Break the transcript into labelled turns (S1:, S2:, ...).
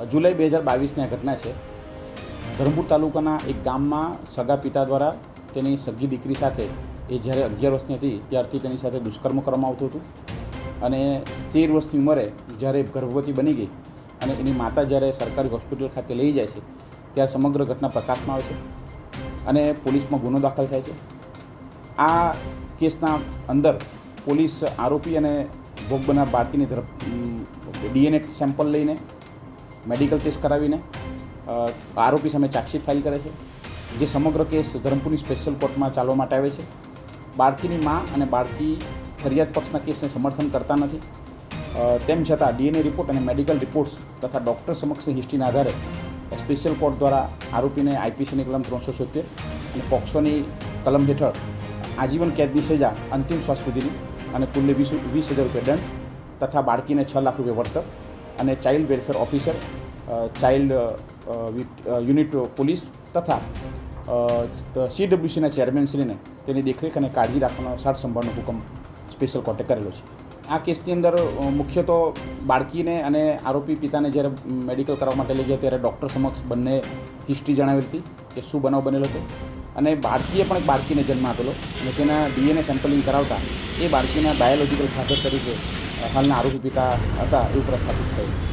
S1: જુલાઈ બે હજાર બાવીસની આ ઘટના છે. ધરમપુર તાલુકાના એક ગામમાં સગા પિતા દ્વારા તેની સગી દીકરી સાથે, એ જ્યારે અગિયાર વર્ષની હતી, ત્યારથી તેની સાથે દુષ્કર્મ કરવામાં આવતું હતું. અને તેર વર્ષની ઉંમરે જ્યારે ગર્ભવતી બની ગઈ અને એની માતા જ્યારે સરકારી હોસ્પિટલ ખાતે લઈ જાય છે, ત્યારે સમગ્ર ઘટના પ્રકાશમાં આવે છે અને પોલીસમાં ગુનો દાખલ થાય છે. આ કેસના અંદર પોલીસ આરોપી અને ભોગ બનનાર બાળકીની ડીએનએ સેમ્પલ લઈને મેડિકલ ટેસ્ટ કરાવીને આરોપી સામે ચાર્જશીટ ફાઇલ કરે છે, જે સમગ્ર કેસ ધરમપુરની સ્પેશિયલ કોર્ટમાં ચાલવા માટે આવે છે. બાળકીની મા અને બાળકી ફરિયાદ પક્ષના કેસને સમર્થન કરતા નથી. તેમ છતાં ડીએનએ રિપોર્ટ અને મેડિકલ રિપોર્ટ્સ તથા ડૉક્ટર સમક્ષની હિસ્ટ્રીના આધારે સ્પેશિયલ કોર્ટ દ્વારા આરોપીને આઈપીસીની કલમ ત્રણસો સિત્તેર અને પોક્સોની કલમ હેઠળ આજીવન કેદની સજા અંતિમ શ્વાસ સુધીની અને કુલ્લે વીસ વીસ હજાર રૂપિયા દંડ તથા બાળકીને છ લાખ રૂપિયા વળતર અને child welfare officer child unit police તથા સીડબ્લ્યુસીના ચેરમેનશ્રીને તેની દેખરેખ અને કાળજી રાખવાનો સાર સંભાળનો હુકમ સ્પેશિયલ કોર્ટે કરેલો છે. આ કેસની અંદર મુખ્ય તો બાળકીને અને આરોપી પિતાને જ્યારે મેડિકલ કરવા માટે લઈ ગયા ત્યારે ડૉક્ટર સમક્ષ બંને હિસ્ટ્રી જણાવેલી હતી કે શું બનાવ બનેલો હતો અને બાળકીએ પણ એક બાળકીને જન્મ આપેલો અને તેના ડીએનએ સેમ્પલિંગ કરાવતા એ બાળકીના બાયોલોજીકલ ફાધર તરીકે હાલના આરોપી પિતા હતા એવું પ્રસ્થાપિત થયું